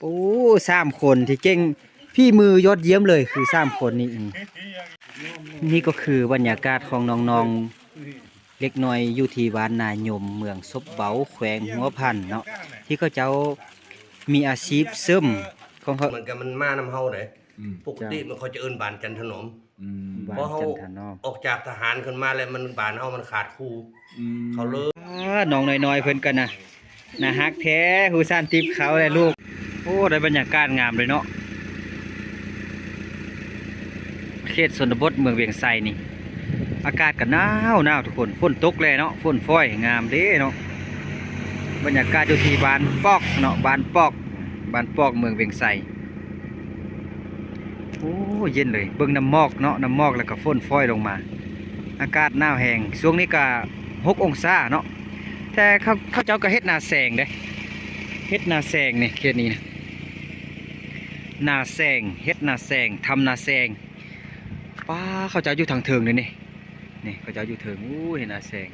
โอ้สามคนที่เก่งพี่มือยอดเยี่ยมเลยคือสามคนนี้อืมนี่ก็คือบรรยากาศของน้องๆเล็กน้อยอยู่ที่บ้านนายมเมืองซบเบาแขวงหัวพันเนาะที่เขาเจ้ามีอาชีพเสริมของเขาเหมือนกับมันมานำเฮาเด้อืมปกติมันเขาจะเอิ้นบานจันทนอมอืมบ้าเพราะนเฮาจันทนอมออกจากทหารขึ้นมาแล้วมันบานเฮามันขาดครูอืมเขาเลยอ่าน้องน้อยๆเพิ่นกันนะนะฮักแท้ฮูซานติบเขาเลยลูก โอ้ได้บรรยากาศงามเลยเนาะเขตชนบทเมืองเวียงไซนี่ อากาศก็หนาวหนาวทุกคนฝนตกเลยเนาะฝนฟ้อยงามเด้เนาะบรรยากาศอยู่ที่บ้านปอกเนาะบ้านปอกบ้านปอกเมืองเวียงไซโอ้เย็นเลยเบิ่งน้ำหมอกเนาะน้ำหมอกแล้วก็ฝนฟ้อยลงมา อากาศหนาวแห้งช่วงนี้ก็หกองศาเนาะแต่เขาเขาเจ้าก็เฮ็ดนาแสงเด้เฮ็ดนาแสงนี่เขตนี้นะ นาแสงเฮ็ดนาแสงทำนาแสงป้าเขาเจ้าอยู่ทางเทิงเลยนี่นี่เขาเจ้าอยู่เทิงอู้เห็นนาแสง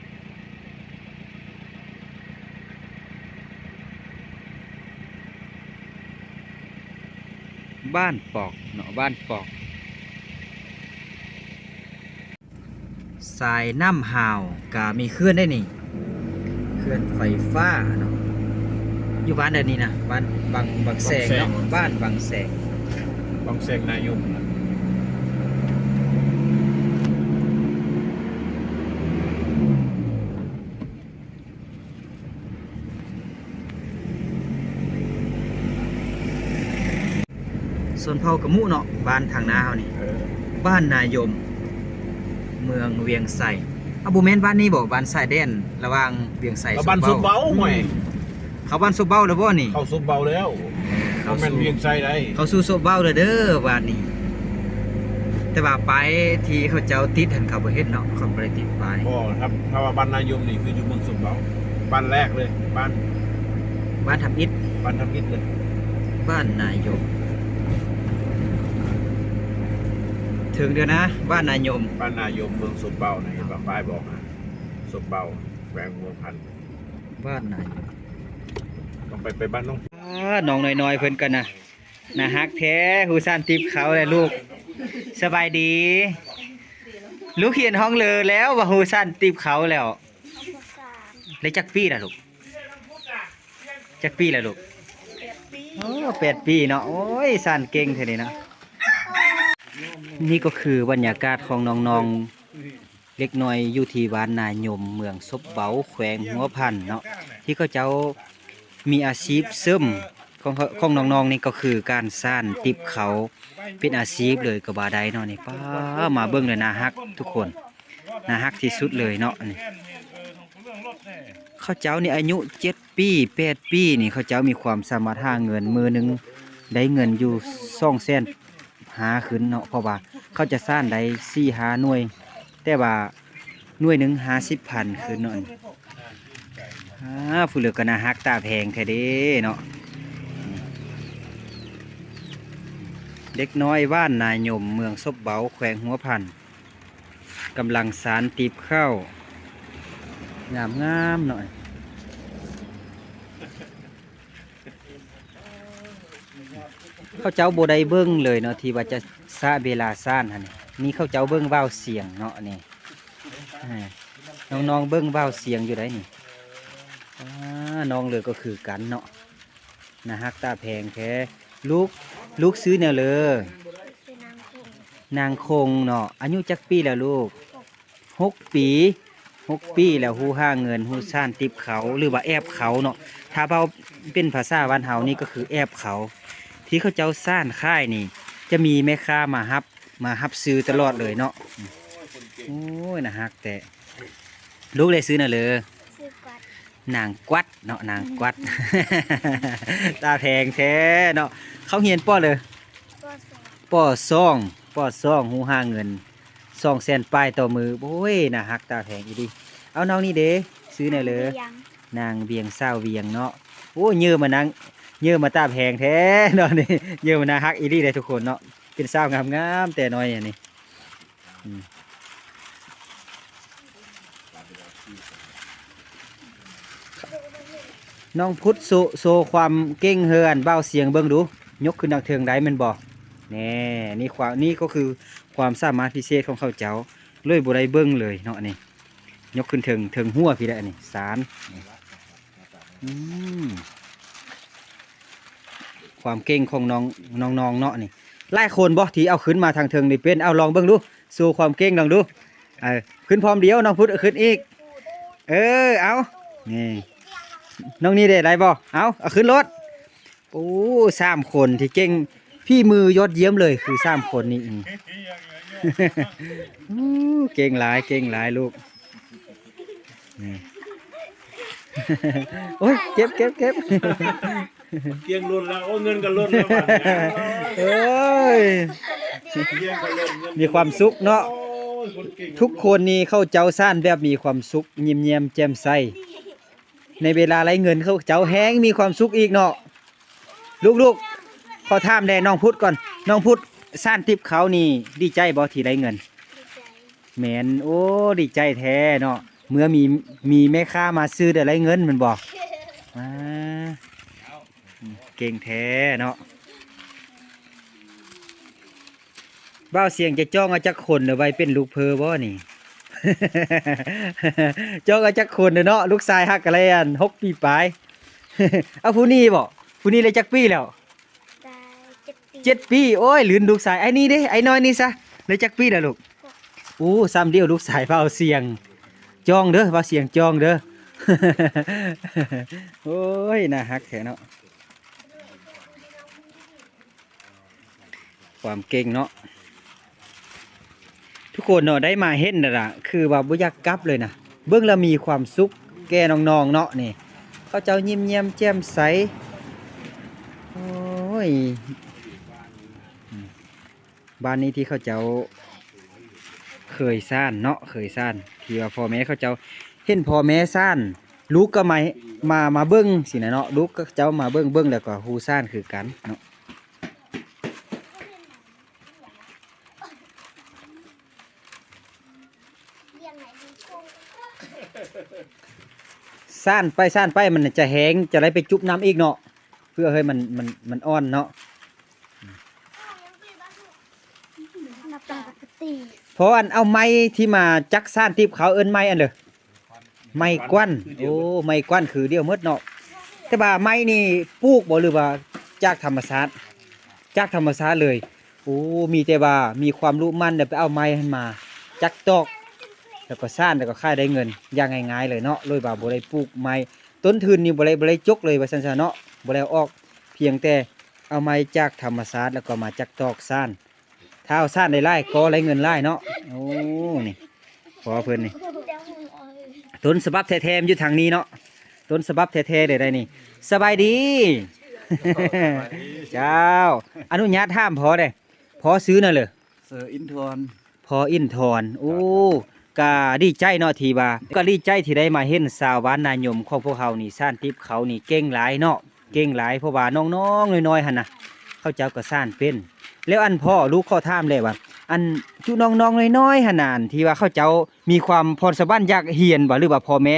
บ้านปอกเนาะบ้านปอกสายน้ำหาวกามีเคลื่อนได้นี่เคลื่อนไฟฟ้าเนาะ อยู่บ้านเดี๋ยวนี้นะบ้านบางบางแสงเนาะบ้านบางแสงบางแสงนายมนะส่วนเผากระมุเนาะบ้านทางหน้าเฮานี่เออบ้านนายม เมืองเวียงไสอาบูแมนบ้านนี้บอกบ้านสายแดนระหว่างเวียงไสแล้วบ้านซุปเบาห่วย เขาบ้านซุบเบ้าแล้วบ่นี่ เข้าซุปเบาแล้วเข้ามันสู่เวียงใจได้เขาสู้ซุบเบ้าเลยเด้อบ้านนี้ แต่ว่าไปที่เขาเจ้าติดหันเขาบ่เฮ็ดเนาะเขาบ่ได้ติดไปบ่ครับถ้าว่าบ้านนายมนี่คืออยู่เมืองซุปเบาบ้านแรกเลยบ้านบ้านทำอิฐบ้านทำอิฐเลยบ้านนายม ถึงเดี๋ยวนะ บ้านนายม บ้านนายมเมืองซุปเบานะเห็นป่ะป้ายบอกนะซุปเบาแหวงหัวพันธุ์ บ้านนายม ต้องไปไปบ้านน้องอ่าน้องน้อยๆเพิ่นกันนะนะฮักแท้ฮูซานติบเขาเลยลูก สบายดี ลูกเขียนห้องเลยแล้วว่าฮูซานติบเขาแล้วเลยจักปีล่ะลูกจักปีล่ะลูกโอ้แปดปีเนาะโอ้ยซานเก่งเท่านี้เนาะนี่ก็คือบรรยากาศของน้องๆ เล็กน้อยอยู่ที่บ้านนายมเมืองซบเบาแขวงหัวพันเนาะที่เขาเจ้า มีอาชีพเสริมของเขาของน้องๆนี่ก็คือการสร้างติบเขาเป็นอาชีพเลยก็บาได้เนาะนี่ป้ามาเบิ่งเลยนะฮักทุกคนนะฮักที่สุดเลยเนาะนี่เขาเจ้านี่อายุเจ็ดปีแปดปีนี่เขาเจ้ามีความสามารถหาเงินมือหนึงได้เงินอยู่สองแสนหาขึ้นเนาะเพราะว่าเขาจะสร้างได้สี่หาหน่วย แต่ว่าหน่วยหนึ่งหาสิบพันขึ้นเนาะนี่ อ่าผู้เหลือก็น่าฮักตาแพงแท้เด้เนาะเด็กน้อยบ้านนายยมเมืองซบเบาแขวงหัวพันกำลังสารตีบเข้างามงามหน่อยเขาเจ้าโบได้เบิ้งเลยเนาะที่ว่าจะซาเวลาซ่านฮะนี่นี่เขาเจ้าเบิ้งว่าวเสียงเนาะนี่อ่าน้องๆเบิ้งว่าวเสียงอยู่ได้นี่ น้องเลยก็คือกันเนาะนะฮักตาแพงแท้ลูกลูกซื้อแนวเลย นางคงเนาะอายุจักปีแล้วลูกหกปีหกปีแล้วฮู้ห้าเงินฮู้ซ่านติบเขาหรือว่าแอบเขาเนาะถ้าเราเป็นภาษาบ้านเฮานี่ก็คือแอบเขา ที่เขาเจ้าซ่านค่ายนี่ จะมีแม่ค้ามาฮับ มาฮับซื้อตลอดเลยเนาะโอ้ยนะฮักแต่ลูกเลยซื้อน่ะเลย นางกวัดเนาะนางกวัด ตาแพงแท้เนาะเขาเฮียนป้อเลยก็สองป้อซ่องป้อซ่องหูห้าเงินซ่องแสนป้ายต่อมือโอ้ยน่าฮักตาแพงอีดีเอาน้องนี่เด้ซื้อหน่อยเลยยังนางเบียงเศร้าวเวียงเนาะโอ้ยเยือมานางเยือมาตาแพงแท้เนาะนี่เยือมานาฮักอีดีเลยทุกคนเนาะเป็นสาวงามๆแต่น้อยอย่างนี้อืม น้องพุทธโซโซความเก่งเฮือนเบ้าเสียงเบิ่งดู ยกขึ้นดังเทิงได้มันบ่แน่นี่ความนี่ก็คือความสามารถพิเศษของเขาเจ้าเลยบ่ได้เบิ่งเลยเนาะนี่ยกขึ้นเทิงเทิงหัวพี่ได้นนี้สารความเก่งของน้องน้องๆเนาะนี่หลายคนบ่ที่เอาขึ้นมาทางเทิงนี่เป็นเอาลองเบิ่งดูสู่ความเก่งลองดูเออขึ้นพร้อมเดียวน้องพุทธเอาขึ้นอีก เออเอานี่ น้องนี่ได้ไรบ่เอาเอาขึ้นรถโอ้สามคนที่เก่งพี่มือยอดเยี่ยมเลยคือสามคนนี้อืมอู้เก่งหลายเก่งหลายลูกนี่โอ้ยเก็บเก็บเก็บเกียงล้นแล้วโอ้เงินก็ล้นแล้วบัดเนี่ยเอ้ยเกียงก็ล้นเงินมีความสุขเนาะโอ้ยคนเก่งทุกคนนี่เข้าเจ้าซ่านแบบมีความสุขยิ้มแย้มแจ่มใส ในเวลาไรเงินเขาเจ้าแห้งมีความสุขอีกเนาะลูกๆขอถามแด่น้องพุทธก่อนน้องพุทธซ่านทิพเขานี่ดีใจบ่ที่ได้เงินแมนโอ้ดีใจแท้เนาะเมื่อมีมีแม่ค้ามาซื้อได้ไรเงินมันบอกอ่าเก่งแท้เนาะบ้าเสียงจะจ้องเอาจักคนเอาไว้เป็นลูกเพอบ่นี่ เอาจักคนเด้อเนาะลูกชายฮักอะไรอันหกปีปลายเอาผู้นี้บ่ผู้นี้เลยจักปีแล้วได้เจ็ดปีเจ็ดปีโอ้ยลืนลูกสายไอ้นี่เด้ไอ้น้อยนี่ซะเลยจักปีแล้วลูกโอ้ซ้ำเดียวลูกสายเบาเสียงจองเด้อเบาเสียงจองเด้อโอ้ยน่าฮักแท้เนาะความเก่งเนาะ ทุกคนเนาะได้มาเห็นน่ะล่ะคือว่าบ่อยากกลับเลยนะเบิ่งล้วมีความสุขแก่น้องๆเนาะนี่เขาเจ้ายิ้มแย้มแจ่มใสโอ้ยบ้านนี้ที่เขาเจ้าเคยซ่านเนาะเคยซ่านที่ว่าพ่อแม่เขาเจ้าเห็นพ่อแม่ซ่านลูกก็มามามาเบิ้งสินะเนาะลูกก็เจ้ามาเบิ้งเบิ้งแล้วก็ฮู้ซ่านคือกันเนาะ ซ่านไปซ่านไปมันจะแห้งจะได้ไปจุบน้ำอีกเนาะเพื่อให้มันมันมันอ่อนเนาะนับตาปกติเพราะอันเอาไม้ที่มาจักซ่านที่เขาเอิ้นไม้อันเด้อไม้กวันโอ้ไม้กวันคือเดียวหมดเนาะแต่ว่าไม้นี่ปลูกบ่หรือว่าจากธรรมชาติจากธรรมชาติเลยโอ้มีแต่ว่ามีความรู้มั่นเดี๋ยวไปเอาไม้ให้มา จักตอก แล้วก็ซ่านแล้วก็ค่ายได้เงินอย่างง่ายๆเลยเนาะเลยว่าบ่ได้ปลูกไม้ต้นทุนนี่บ่ได้บ่ได้จกเลยว่าซั่นซะเนาะบ่ได้เอาออกเพียงแต่เอาไม้จากธรรมชาติแล้วก็มาจักตอกซ่านถ้าเอาซ่านได้ไล่ก็ได้เงินไล่เนาะโอ้นี่พอเพิ่นนี่ต้นสบับแท้ๆมันอยู่ทางนี้เนาะต้นสบับแท้ๆได้ได้นี่สบายดี เจ้า อนุญาตห้ามพอได้พอซื้อน่ะเลยเซอร์อินทอนพออินทอนโอ้ กาดีใจเนาะทีว่าก็ดีใจที่ได้มาเห็นสาวบ้านนายมของพวกเขานี่ซ่านทิพย์เขานี่เก่งหลายเนาะเก่งหลายเพราะว่าน้องๆน้อยๆหั่นน่ะเขาเจ้าก็ซ่านเป็น แล้วอันพ่อลูกข้อถามเลยว่า อันจุน้องๆน้อยๆหั่นน่ะที่ว่าเขาเจ้ามีความพรสวรรค์อยากเรียนบ่หรือว่าพ่อแม่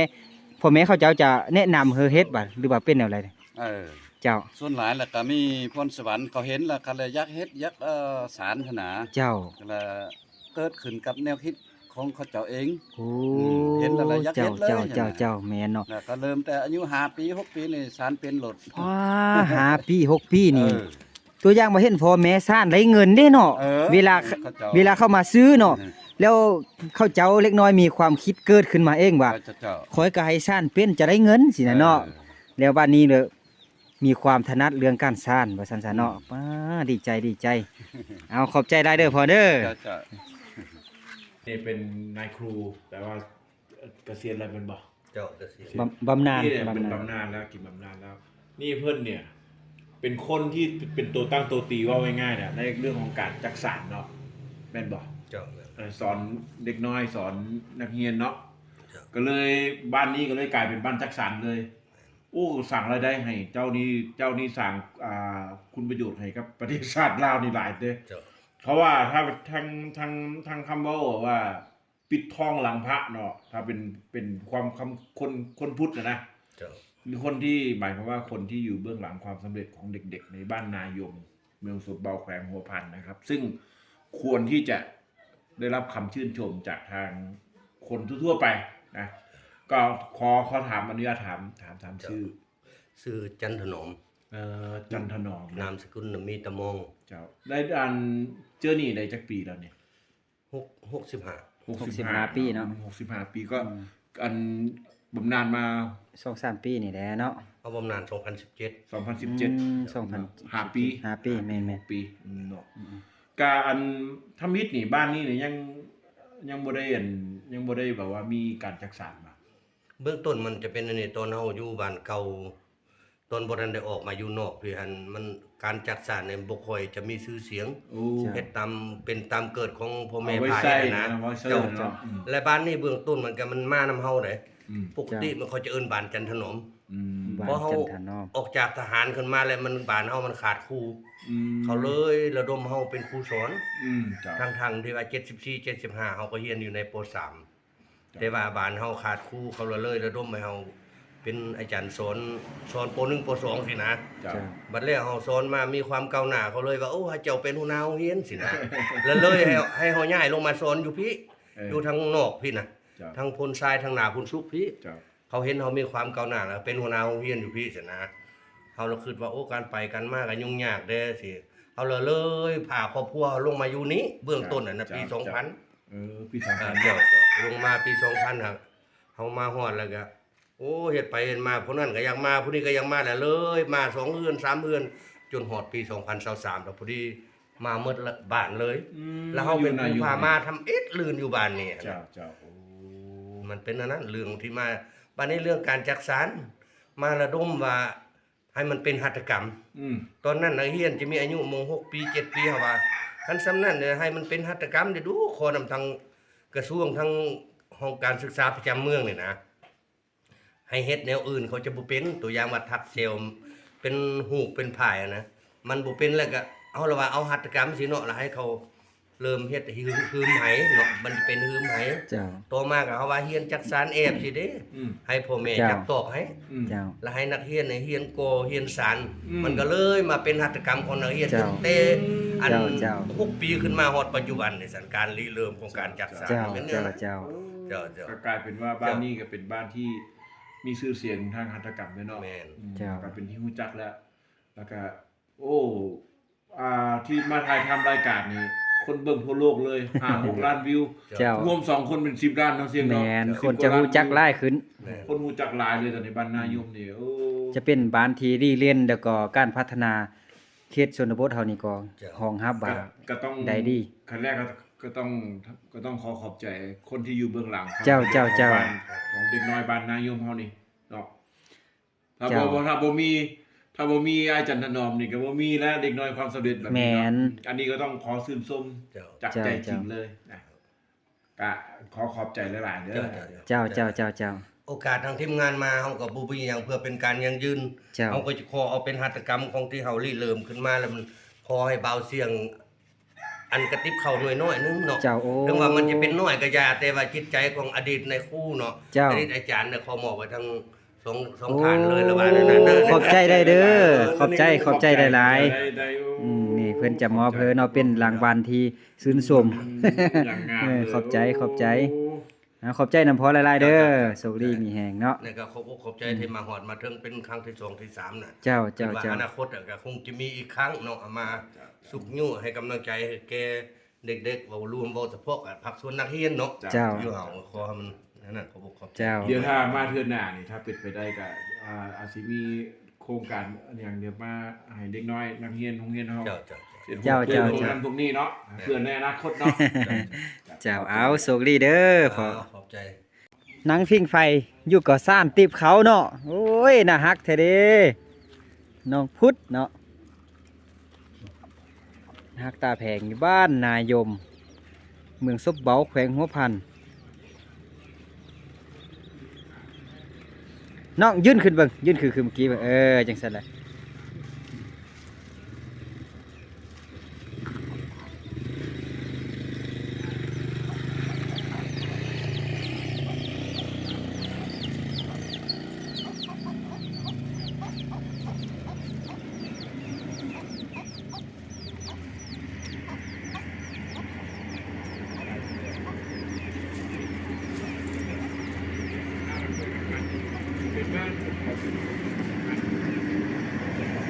พ่อแม่เขาเจ้าจะแนะนำเฮอเฮ็ดบ่หรือว่าเป็นแนวใดเออ เจ้าส่วนหลายแล้วก็มีพรสวรรค์เขาเห็นแล้วก็เลยอยากเฮ็ดอยากเอ่อสารขนาเจ้าก็เลยเกิดขึ้นกับแนวคิด ของเขาเจ้าเอง โอ้เห็นแล้วล่ะอยากเฮ็เจ้าดเลย เจ้าอย่างนั้นเจ้าเจ้าแม่นเนาะแล้วก็เริ่มแต่อายุ5ปี6ปีนี่สารเป็นโหลดว้าหาปีหกปีนี่ เออ ตัวอย่างมาเห็นพ่อแม่ซ่านได้เงินเด้เนาะเออเวลาเขาเจ้า เวลาเข้ามาซื้อเนาะเออแล้วเขาเจ้าเล็กน้อยมีความคิดเกิดขึ้นมาเองว่าเขาเจ้าขอยก็ให้ซ่านเป็นจะได้เงินสินะเนาะ ออ แล้วบ้านนี้เลยมีความถนัดเรื่องการซ่านว่าซั่นซะเนาะป้าดีใจดีใจ เอาขอบใจได้เด้อพ่อเด้อ เจ้าเจ้า นี่เป็นนายครู แต่ว่าเกษียณแล้วเป็นบ่เจ้าเกษียณบำบำนาญนี่เนี่ยเป็นบำนาญบำนาญแล้วกินบำนาญแล้ว นี่เพื่อนเนี่ย เป็นคนที่เป็นตัวตั้งตัวตีว่าง่ายๆเนี่ยในเรื่องของการจักสานเนาะแม่นบ่เจ้าเอ่อสอนเด็กน้อยสอนนักเรียนเนาะครับ ก็เลยบ้านนี้ก็เลยกลายเป็นบ้านจักสานเลยโอ้สั่งรายได้ให้ เจ้านี้เจ้านี้สั่งอ่าคุณประโยชน์ให้กับประเทศชาติลาวนี่หลายเด้ เจ้า เพราะว่าถ้าทางทางทางคำเว่าว่า ปิดทองหลังพระเนาะถ้าเป็นเป็นความคำคนคนพุทธนะนะเจ้าหรือคนที่หมายความว่าคนที่อยู่เบื้องหลังความสำเร็จของเด็ก ๆ ในบ้านนายม เมืองสุดเบาแขวงหัวพันนะครับ ซึ่งควรที่จะได้รับคำชื่นชมจากทางคนทั่วๆไปนะก็ขอขอถามอนุญาตถามถามถามชื่อชื่อจันทนอมเอ่อจันทนอมนามสกุลน่ะมีตะมองเจ้าได้อัน เจอนี่ได้จักปีแล้วเนี่ยหกหกสิบห้า65ปีเนาะ หกสิบห้าปีก็อันบำนาญมาสองสามปีนี่แหละเนาะเอาบำนาญสองพันสิบเจ็ดสองพันสิบเจ็ดอืมสองพันห้าปีห้าปีแม่นแม่นปีอืมเนาะการอันทำมิตรนี่บ้านนี่เนี่ยยังยังบ่ได้อันยังบ่ได้แบบว่ามีการจักสานมา เบื้องต้นมันจะเป็นอันนี้ตอนเฮาอยู่บ้านเก่า ตอนบ่ทันได้ออกมาอยู่นอกพี่หันมันการจัดสรรเนี่ยบ่ค่อยจะมีชื่อเสียงโอ้ เฮ็ดตามเป็นตามเกิดของพ่อแม่เอาไว้พายใส่นะเอาไว้ใส่เจ้าเนาะอืม และบ้านนี้เบื้องต้นมันก็มันมานำเฮาได้อืมปกติมันเขาจะเอิ้นบ้านจันทนอม อืมบ้าเพราะนเขาจันทนอม ออกจากทหารขึ้นมาแล้วมันบ้านเฮามันขาดครูอืมเขาเลยระดมเฮาเป็นครูสอน อืมเจ้า ทางทางๆที่ว่า74 75เฮาก็เรียนอยู่ในป .3 แต่ว่าบ้านเฮาขาดครูเขาเลยระดมให้เฮา เป็นอาจารย์สอนสอนป .1 ป .2 สินะเจ้าจ้าบัดแล้วเฮาสอนมามีความก้าวหน้าเขาเลยว่าโอ้ให้เจ้าเป็นหัวหน้าโรงเรียนสินะแล้วเลยให้ให้เฮาย้ายลงมาสอนอยู่พี่เอออยู่ทางนอกพี่นะเจ้าทางพลทรายทางหนาพลสุกพี่เจ้าเขาเห็นเขามีความก้าวหน้าแล้วเป็นหัวหน้าโรงเรียนอยู่พี่สินะเขาเราคิดว่าโอ้การไปกันมากกันยุ่งยากเด้อสิเขาเลยเลยพาครอบครัวลงมาอยู่นี้ เบื้องต้นน่ะนะปี2000เออปีสองอ่าพันเดี๋ยวเดี๋ยวลงมาปี2000ครับเขามาฮอดแล้วก็ โอ้เฮ็ดไปเฮ็ดมาผู้นั้นก็ยังมาผู้นี้ก็ยังมาแล้วเลย มาสองเดือนสามเดือนจนฮอดปี2023แล้วพอดีมาหมดละบ้านเลย อืมแล้วเขาเป็นอยู่ผู้ใพามาทำเอ็ดลืนอยู่บ้านนี่เจ้าเจ้าโอ้มันเป็นอันนั้นเรื่องที่มาบ้านนี้เรื่องการจักสารมาระดมว่าให้มันเป็นหัตถกรรม อืมตอนนั้นนักเรียนจะมีอายุมงหกปีเจ็ดปีเขาว่าคันสำนั้นเนี่ยให้มันเป็นหัตถกรรมเดี๋ยวดูขอนำทางกระทรวงทางห้องการศึกษาประจำเมืองนี่นะ ให้เฮ็ดแนวอื่นเขาจะบ่เป็นตัวอย่างว่าทักเซลล์เป็นหูกเป็นผายอะนะมันบ่เป็นแล้วก็เอาละว่าเอาหัตถกรรมสิเนาะแล้วให้เขาเริ่มเฮ็ดฮืมฮืมไหเนาะมันเป็นฮืมไหเจ้าต่อมาก็เขาว่าเฮียนจักสารแอบสิเด้อืม ให้พ่อแม่เจ้า จับตอกให้ อืม เจ้า แล้วให้นักเรียนในเฮียนโกเฮียนสารอืม มันก็เลยมาเป็นหัตถกรรมของนักเรียนเจ้าตั้งแต่อันเจ้าเจ้า หกปีขึ้นมาฮอดปัจจุบันในสันการริเริ่มของการจักสารเจ้า เป็นเนี่เจ้ายนะเจ้า เจ้าเจ้า ก็กลายเป็นว่าบ้านนี้ก็เป็นบ้านที่ มีชื่อเสียงทางหัตถกรรมด้วยเนาะแม่น อืมเจ้าก็เป็นที่รู้จักแล้ว แล้วก็ โอ้อ่าที่มาถ่ายทำรายการนี้คนเบิ่งทั่วโลกเลยห้าหกล้านวิวเจ้า รวมสองคนเป็นสิบล้านเนาะเสียงแมเนาะนสิบคนกว่าจะล้ารู้จักหลายขึ้น แม่นคนรู้จักหลายเลยแต่ในบ้านนายมนี่โอ้ จะเป็นบ้านที่รีเรียนแล้วก็การพัฒนาเขตชนบทเฮานี่ก็เจ้าห้องฮับก็ว่าก็ต้องได้ดี ขั้นแรกก็ ก็ต้องก็ต้องขอขอบใจคนที่อยู่เบื้องหลังเจ้าเจ้าเจ้าของบ้นของเด็กน้อยบ้านนายมเฮานี่เนาะถ้าเจ้า บ่ถ้าบ่มีถ้าบ่มีอาจารย์ถนอมนี่ก็บ่มีแล้วเด็กน้อยความสำเร็จแบบนี้แม่นเนาะอันนี้ก็ต้องขอชื่นชมเจ้า จากเจ้าใจจเจ้าริงเลยนะก็ขอขอบใจหลายๆเด้อเจ้าเจ้าเจ้าเจ้าเจ้า โอกาสทางทีมงานมาเฮาก็บ่มีหยังเพื่อเป็นการยังยืนเจ้า เฮาก็จะขอเอาเป็นหัตถกรรมของที่เฮาริเริ่มขึ้นมาแล้วมันขอให้เบาเสียง อันกระติบเข้าหน่อยน้อยๆนึงเนาะเจ้าโอ้ ถึงว่ามันจะเป็นน้อยก็อย่าแต่ว่าจิตใจของอดีตในครู่เนาะเจ้า อดีตอาจารย์เนี่ยเขามอบไว้ทั้งสองสองโอ้ฐานเลยละว่านั่นน่ะเด้อขอบใจได้เด้อขอบใจขอบใจหลายได้ได้โๆอืมนี่เพิ่นจะมอบเพิ่นเอาเป็นรางวัลที่ชื่นชม อย่างงามเออเลยขอบใจขอบใจ อ่าขอบใจนำพอหลายๆเด้อโชคดีมีแฮงเนาะนี่ก็ขอบอกขอบใจที่มาหอดมาถึงเป็นครั้งที่สองที่สามน่ะเจ้าเจ้าคิดว่าเจ้าอนาคตอะก็คงจะมีอีกครั้งเนาะเอามาสุกยุ่ให้กำลังใจให้แกเด็กๆเว้ารวมเว้าเฉพาะกับพักส่วนนักเรียนเนาะเจ้าอยู่เฮาขอให้มันนั่นน่ะขอบอกขอบใจเจ้า เดี๋ยวถ้ามาเทือนหน้านี่ถ้าเป็นไปได้ก็อ่าอาจสิมีโครงการอันอย่างเดียวมาให้เด็กน้อยนักเรียนโรงเรียนเฮาเจ้าเจ้าเป็นเจ้าเจ้าเจ้าเจ้าพวกนี้เนาะเพื่อในอนาคตเนาะ เจ้าเอาโชคดีเด้อขอเอาขอบใจหนังพิงไฟอยู่ก่อซ่านติบเขาเนาะโอ้ยน่าฮักแท้เด้น้องพุทธเนาะฮักตาแผงอยู่บ้านนายม เมืองซบเบาแขวงหัวพันน้องยื่นขึ้นเบิ่งยื่นคือคือเมื่อกี้เบิ่งเออจังซั่นแหละ